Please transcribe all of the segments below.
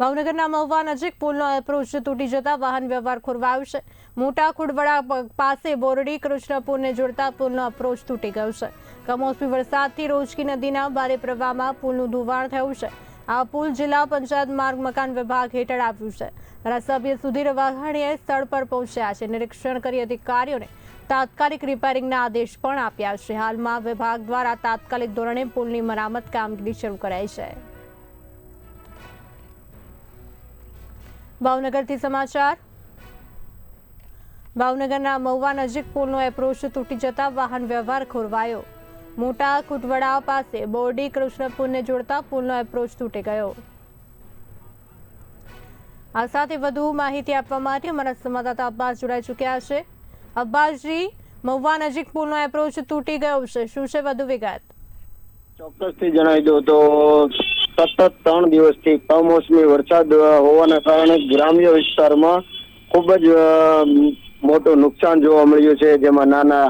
ભાવનગરના મહુવા નજીક પુલનો એપ્રોચ તૂટી જતા વાહન વ્યવહાર ખોરવાયો છે. મોટા ખુડવડા પાસે બોરડી કૃષ્ણપુરને જોડતા પુલનો એપ્રોચ તૂટી ગયો છે. કમોસમી વરસાદથી રોજકી નદીના ભારે પ્રવાહમાં પુલનું ધોવાણ થયું છે. આ પુલ જિલ્લા પંચાયત માર્ગ મકાન વિભાગ હેઠળ આવ્યું છે. ધારાસભ્ય સુધીર વાઘાણીએ સ્થળ પર પહોંચ્યા છે. નિરીક્ષણ કરી અધિકારીઓને તાત્કાલિક રિપેરિંગના આદેશ પણ આપ્યા છે. હાલમાં વિભાગ દ્વારા તાત્કાલિક ધોરણે પુલની મરામત કામગીરી શરૂ કરાઈ છે. ભાવનગરથી સમાચાર. ભાવનગરના મહુવા નજીક પુલનો એપ્રોચ તૂટી જતા વાહન વ્યવહાર ખોરવાયો. મોટા કુટવડા પાસે બોરડી કૃષ્ણપુરને જોડતા પુલનો એપ્રોચ તૂટી ગયો. આ સાથે વધુ માહિતી આપવા માટે અમારા સંવાદદાતા અબ્બાસ જોડાઈ ચૂક્યા છે. અબ્બાસજી, મહુવા નજીક પુલનો એપ્રોચ તૂટી ગયો છે. શું છે વધુ વિગત? ચોક્કસથી જણાવી દઉં તો સતત ત્રણ દિવસથી કમોસમી વરસાદ હોવાના કારણે ગ્રામ્ય વિસ્તારમાં ખૂબ જ મોટું નુકસાન જોવા મળ્યું છે. જેમાં નાના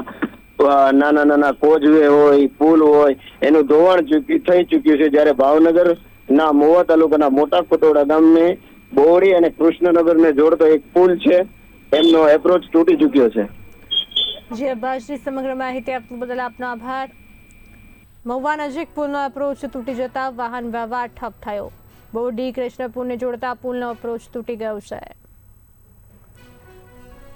નાના નાના કોઝવે હોય, પુલ હોય, એનું ધોવાણ ચૂકી, થઈ ચૂક્યું છે. જ્યારે ભાવનગર ના મોવા તાલુકાના મોટા કોટોડા ગામને બોરડી અને કૃષ્ણનગરને જોડતો એક પુલ છે. એમનો એપ્રોચ તૂટી ચૂક્યો છે. જી, અબ્બાસજી, સમગ્ર માહિતી આપવા બદલ આપનો આભાર. મહુવા નજીક પુલનો અપ્રોચ તૂટી જતા વાહન વ્યવહાર ઠપ થયો. બોરડી કૃષ્ણપુરને જોડતા પુલનો અપ્રોચ તૂટી ગયો છે.